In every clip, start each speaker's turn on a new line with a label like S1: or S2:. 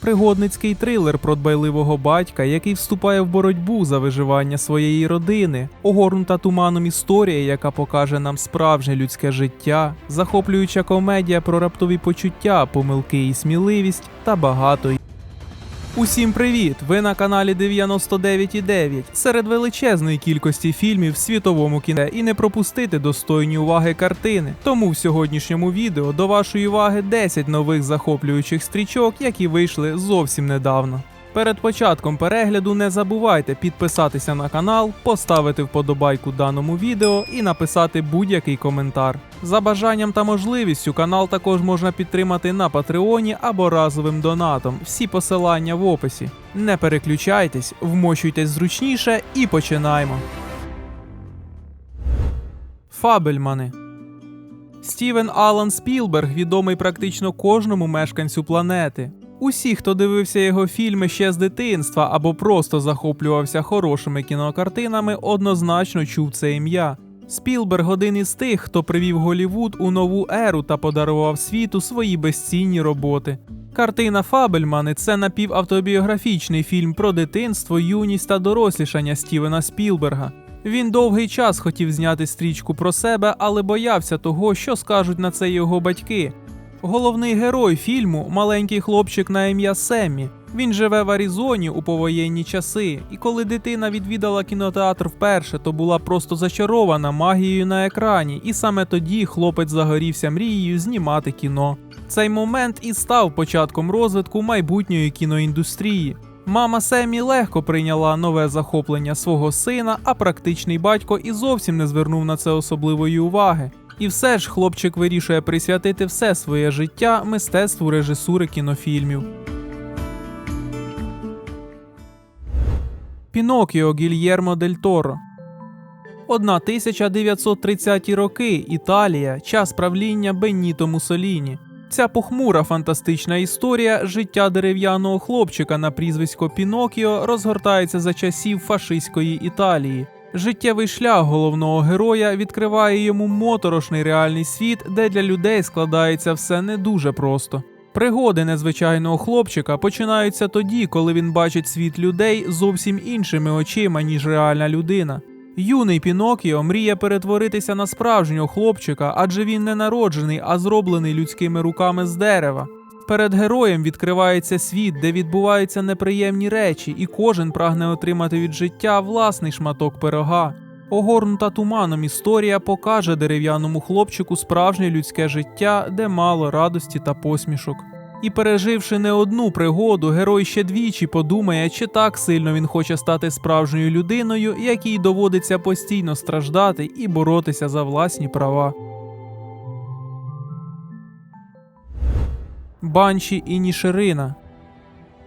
S1: Пригодницький трилер про дбайливого батька, який вступає в боротьбу за виживання своєї родини, огорнута туманом історія, яка покаже нам справжнє людське життя, захоплююча комедія про раптові почуття, помилки і сміливість та багато Усім привіт! Ви на каналі 99,9 серед величезної кількості фільмів в світовому кіне і не пропустити достойні уваги картини. Тому в сьогоднішньому відео до вашої уваги 10 нових захоплюючих стрічок, які вийшли зовсім недавно. Перед початком перегляду не забувайте підписатися на канал, поставити вподобайку даному відео і написати будь-який коментар. За бажанням та можливістю канал також можна підтримати на Патреоні або разовим донатом. Всі посилання в описі. Не переключайтесь, вмощуйтесь зручніше і починаємо. Фабельмани Стівен Алан Спілберг відомий практично кожному мешканцю планети. Усі, хто дивився його фільми ще з дитинства або просто захоплювався хорошими кінокартинами, однозначно чув це ім'я. Спілберг один із тих, хто привів Голівуд у нову еру та подарував світу свої безцінні роботи. Картина Фабельмани це напівавтобіографічний фільм про дитинство, юність та дорослішання Стівена Спілберга. Він довгий час хотів зняти стрічку про себе, але боявся того, що скажуть на це його батьки. Головний герой фільму маленький хлопчик на ім'я Семмі. Він живе в Аризоні у повоєнні часи, і коли дитина відвідала кінотеатр вперше, то була просто зачарована магією на екрані, і саме тоді хлопець загорівся мрією знімати кіно. Цей момент і став початком розвитку майбутньої кіноіндустрії. Мама Семі легко прийняла нове захоплення свого сина, а практичний батько і зовсім не звернув на це особливої уваги. І все ж хлопчик вирішує присвятити все своє життя мистецтву режисури кінофільмів. Пінокіо Гільєрмо Дель Торо 1930 роки Італія, час правління Бенніто Муссоліні. Ця похмура фантастична історія життя дерев'яного хлопчика на прізвисько Пінокіо розгортається за часів фашистської Італії. Життєвий шлях головного героя відкриває йому моторошний реальний світ, де для людей складається все не дуже просто. Пригоди незвичайного хлопчика починаються тоді, коли він бачить світ людей зовсім іншими очима, ніж реальна людина. Юний Пінокіо мріє перетворитися на справжнього хлопчика, адже він не народжений, а зроблений людськими руками з дерева. Перед героєм відкривається світ, де відбуваються неприємні речі, і кожен прагне отримати від життя власний шматок пирога. Огорнута туманом історія покаже дерев'яному хлопчику справжнє людське життя, де мало радості та посмішок. І переживши не одну пригоду, герой ще двічі подумає, чи так сильно він хоче стати справжньою людиною, якій доводиться постійно страждати і боротися за власні права. Банші і Ніширина.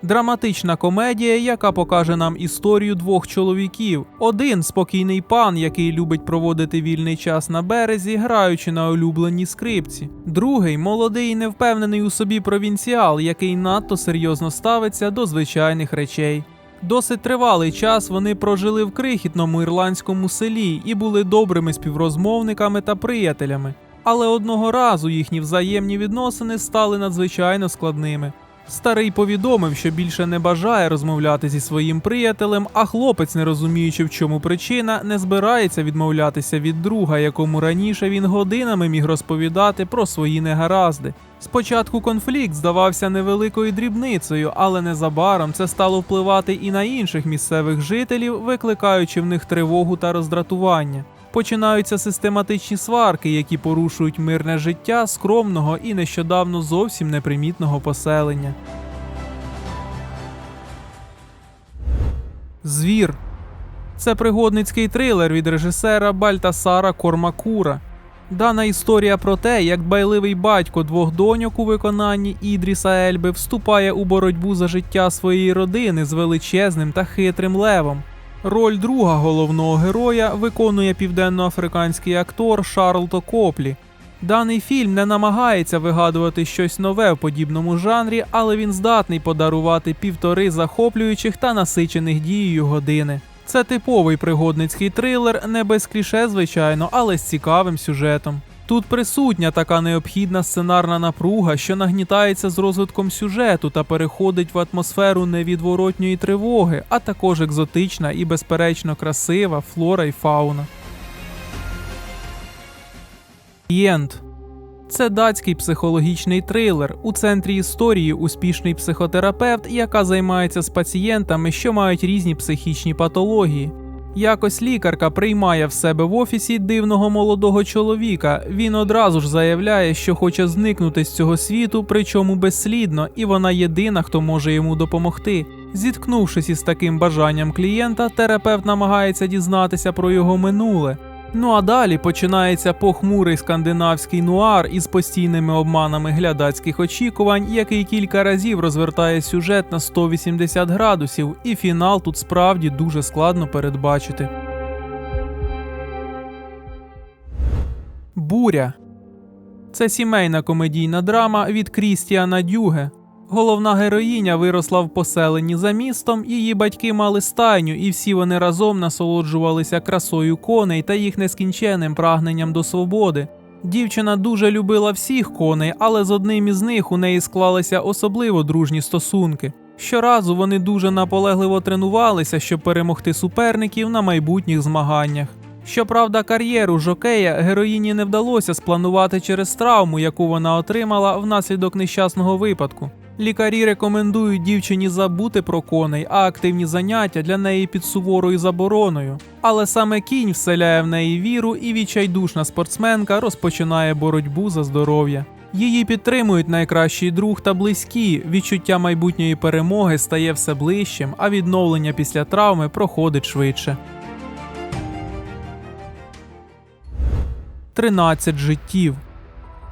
S1: Драматична комедія, яка покаже нам історію двох чоловіків. Один спокійний пан, який любить проводити вільний час на березі, граючи на улюбленій скрипці. Другий молодий і невпевнений у собі провінціал, який надто серйозно ставиться до звичайних речей. Досить тривалий час вони прожили в крихітному ірландському селі і були добрими співрозмовниками та приятелями. Але одного разу їхні взаємні відносини стали надзвичайно складними. Старий повідомив, що більше не бажає розмовляти зі своїм приятелем, а хлопець, не розуміючи, в чому причина, не збирається відмовлятися від друга, якому раніше він годинами міг розповідати про свої негаразди. Спочатку конфлікт здавався невеликою дрібницею, але незабаром це стало впливати і на інших місцевих жителів, викликаючи в них тривогу та роздратування. Починаються систематичні сварки, які порушують мирне життя скромного і нещодавно зовсім непримітного поселення. Звір. Це пригодницький трилер від режисера Бальтасара Кормакура. Дана історія про те, як байливий батько двох доньок у виконанні Ідріса Ельби вступає у боротьбу за життя своєї родини з величезним та хитрим левом. Роль друга головного героя виконує південноафриканський актор Шарлто Коплі. Даний фільм не намагається вигадувати щось нове в подібному жанрі, але він здатний подарувати півтори захоплюючих та насичених дією години. Це типовий пригодницький трилер, не без кліше, звичайно, але з цікавим сюжетом. Тут присутня така необхідна сценарна напруга, що нагнітається з розвитком сюжету та переходить в атмосферу невідворотньої тривоги, а також екзотична і безперечно красива флора і фауна. Клієнт це датський психологічний трилер. У центрі історії успішний психотерапевт, яка займається з пацієнтами, що мають різні психічні патології. Якось лікарка приймає в себе в офісі дивного молодого чоловіка. Він одразу ж заявляє, що хоче зникнути з цього світу, причому безслідно, і вона єдина, хто може йому допомогти. Зіткнувшись із таким бажанням клієнта, терапевт намагається дізнатися про його минуле. Ну а далі починається похмурий скандинавський нуар із постійними обманами глядацьких очікувань, який кілька разів розвертає сюжет на 180 градусів, і фінал тут справді дуже складно передбачити. Буря це сімейна комедійна драма від Крістіана Дюге. Головна героїня виросла в поселенні за містом, її батьки мали стайню, і всі вони разом насолоджувалися красою коней та їх нескінченним прагненням до свободи. Дівчина дуже любила всіх коней, але з одним із них у неї склалися особливо дружні стосунки. Щоразу вони дуже наполегливо тренувалися, щоб перемогти суперників на майбутніх змаганнях. Щоправда, кар'єру жокея героїні не вдалося спланувати через травму, яку вона отримала внаслідок нещасного випадку. Лікарі рекомендують дівчині забути про коней, а активні заняття для неї під суворою забороною. Але саме кінь вселяє в неї віру, і відчайдушна спортсменка розпочинає боротьбу за здоров'я. Її підтримують найкращий друг та близькі. Відчуття майбутньої перемоги стає все ближчим, а відновлення після травми проходить швидше. 13 життів.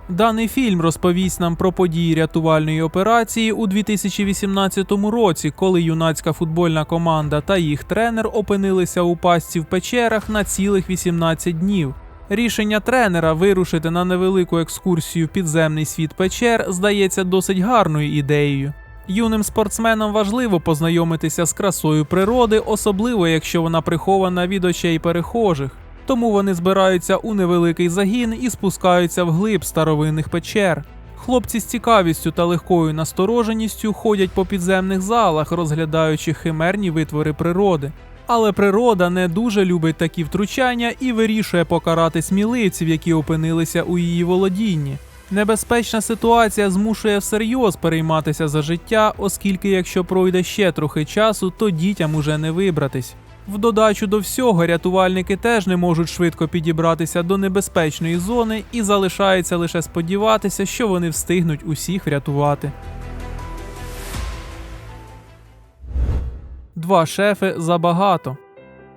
S1: Даний фільм розповість нам про події рятувальної операції у 2018 році, коли юнацька футбольна команда та їх тренер опинилися у пастці в печерах на цілих 18 днів. Рішення тренера вирушити на невелику екскурсію в підземний світ печер здається досить гарною ідеєю. Юним спортсменам важливо познайомитися з красою природи, особливо якщо вона прихована від очей перехожих тому вони збираються у невеликий загін і спускаються вглиб старовинних печер. Хлопці з цікавістю та легкою настороженістю ходять по підземних залах, розглядаючи химерні витвори природи. Але природа не дуже любить такі втручання і вирішує покарати сміливців, які опинилися у її володінні. Небезпечна ситуація змушує всерйоз перейматися за життя, оскільки якщо пройде ще трохи часу, то дітям уже не вибратись. В додачу до всього, рятувальники теж не можуть швидко підібратися до небезпечної зони і залишається лише сподіватися, що вони встигнуть усіх врятувати. Два шефи забагато.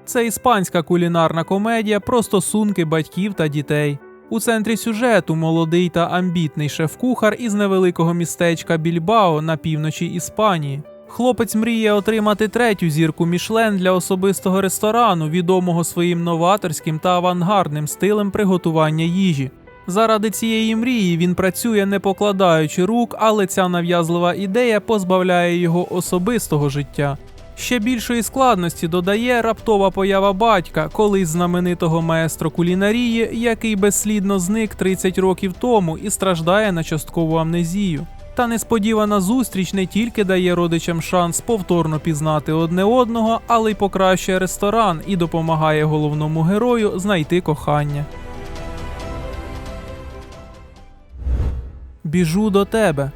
S1: Це іспанська кулінарна комедія про стосунки батьків та дітей. У центрі сюжету молодий та амбітний шеф-кухар із невеликого містечка Більбао на півночі Іспанії. Хлопець мріє отримати третю зірку Мішлен для особистого ресторану, відомого своїм новаторським та авангардним стилем приготування їжі. Заради цієї мрії він працює не покладаючи рук, але ця нав'язлива ідея позбавляє його особистого життя. Ще більшої складності додає раптова поява батька, колись знаменитого маестро кулінарії, який безслідно зник 30 років тому і страждає на часткову амнезію. Та несподівана зустріч не тільки дає родичам шанс повторно пізнати одне одного, але й покращує ресторан і допомагає головному герою знайти кохання. Біжу до тебе.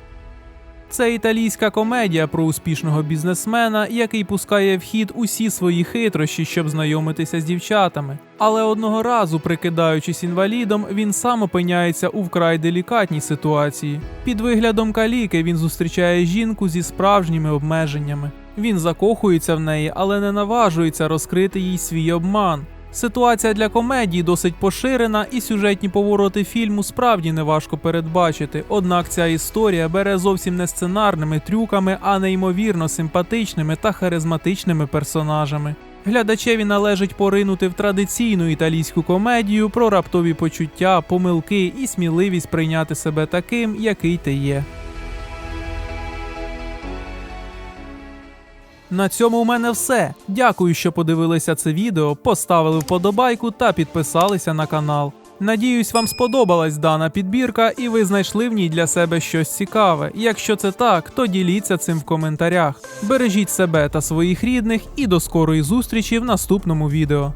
S1: Це італійська комедія про успішного бізнесмена, який пускає в хід усі свої хитрощі, щоб знайомитися з дівчатами. Але одного разу, прикидаючись інвалідом, він сам опиняється у вкрай делікатній ситуації. Під виглядом каліки він зустрічає жінку зі справжніми обмеженнями. Він закохується в неї, але не наважується розкрити їй свій обман. Ситуація для комедії досить поширена, і сюжетні повороти фільму справді неважко передбачити. Однак ця історія бере зовсім не сценарними трюками, а неймовірно симпатичними та харизматичними персонажами. Глядачеві належить поринути в традиційну італійську комедію про раптові почуття, помилки і сміливість прийняти себе таким, який ти є. На цьому у мене все. Дякую, що подивилися це відео, поставили вподобайку та підписалися на канал. Надіюсь, вам сподобалась дана підбірка і ви знайшли в ній для себе щось цікаве. Якщо це так, то діліться цим в коментарях. Бережіть себе та своїх рідних і до скорої зустрічі в наступному відео.